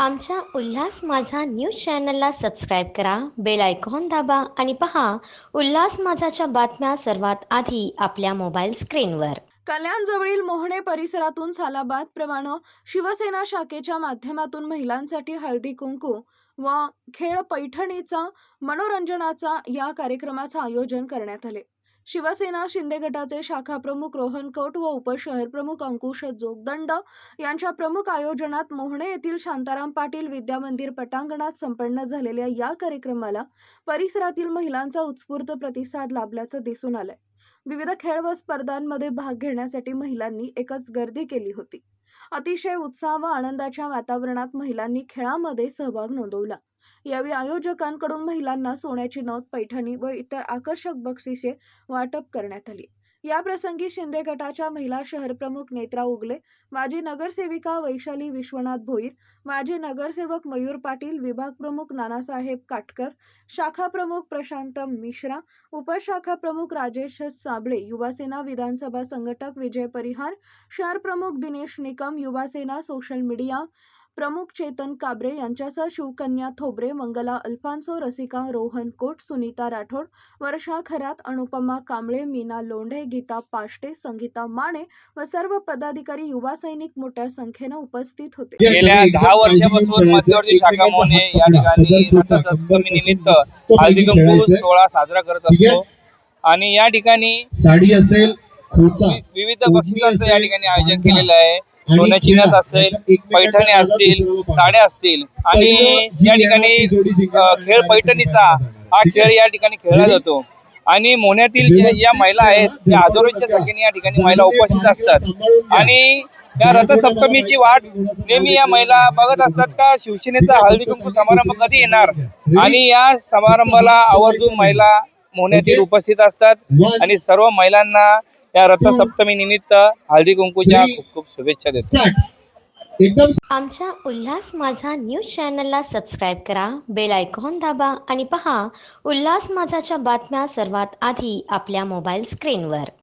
आमच्या उल्हास माझा न्यूज चॅनलला सबस्क्राईब करा बेल आयकॉन दाबा आणि पहा उल्हास माझाच्या बातम्या सर्वात आधी आपल्या मोबाईल स्क्रीनवर. कल्याणजवळील मोहणे परिसरातून सालाबाद प्रमाणे शिवसेना शाखेच्या माध्यमातून महिलांसाठी हळदी कुंकू व खेळ पैठणीचा मनोरंजनाचा या कार्यक्रमाचं आयोजन करण्यात आले. शिवसेना शिंदे गटाचे शाखा प्रमुख रोहन कौट व उपशहर प्रमुख अंकुश जोगदंड यांच्या प्रमुख आयोजनात मोहणे येथील शांताराम पाटील विद्या मंदिर पटांगणात संपन्न झालेल्या या कार्यक्रमाला परिसरातील महिलांचा उत्स्फूर्त प्रतिसाद लाभल्याचं दिसून आलंय. विविध खेळ व स्पर्धांमध्ये भाग घेण्यासाठी महिलांनी एकच गर्दी केली होती. अतिशय उत्साह व आनंदाच्या वातावरणात महिलांनी खेळामध्ये सहभाग नोंदवला. यावेळी आयोजकांकडून महिलांना सोन्याची नथ पैठणी व इतर आकर्षक बक्षिसे वाटप करण्यात आली. या प्रसंगी शिंदे गटाच्या महिला शहर प्रमुख नेत्रा उगले माजी नगरसेविका वैशाली विश्वनाथ भोईर माजी नगरसेवक मयूर पाटील विभाग प्रमुख नानासाहेब काटकर शाखा प्रमुख प्रशांत मिश्रा उपशाखा प्रमुख राजेश साबळे युवासेना विधानसभा संघटक विजय परिहार शहर प्रमुख दिनेश निकम युवासेना सोशल मीडिया प्रमुख चेतन काबरे यांच्यासह शिवकन्या थोबरे मंगला अल्फान्सो रसिका रोहन कोट सुनीता राठोड वर्षा खरात अनुपमा कांबळे मीना लोंढे गीता पाष्टे संगीता माने व सर्व पदाधिकारी युवा सैनिक मोठ्या संख्येनं उपस्थित होते. गेल्या दहा वर्षापासून मध्यवर्ती शाखा मोने या ठिकाणी रथसप्तमी निमित्त हळदी कुंकू सोहळा साजरा करत असतो. आणि या ठिकाणी साडी असेल विविध बक्षिसांचं या ठिकाणी आयोजन केलेलं आहे. सोन्याची नथ असेल पैठणे असतील साड्या असतील आणि या ठिकाणी खेळ पैठणीचा हा खेळ या ठिकाणी खेळला जातो. आणि मोन्यातील या महिला आहेत त्या हजारोंच्या संख्येने या ठिकाणी महिला उपस्थित असतात. आणि या रथसप्तमीची वाट नेहमी या महिला बघत असतात का? शिवसेनेचा हळदी कुंकू समारंभ कधी येणार? आणि या समारंभाला आवर्जून महिला मोहण्यातील उपस्थित असतात. आणि सर्व महिलांना या रथसप्तमी निमित्त हळदी कुंकूच्या खूप खूप शुभेच्छा देतो. आमच्या उल्हास माझा न्यूज चॅनलला सबस्क्राईब करा बेल आयकॉन दाबा आणि पहा उल्हास माझाच्या बातम्या सर्वात आधी आपल्या मोबाईल स्क्रीनवर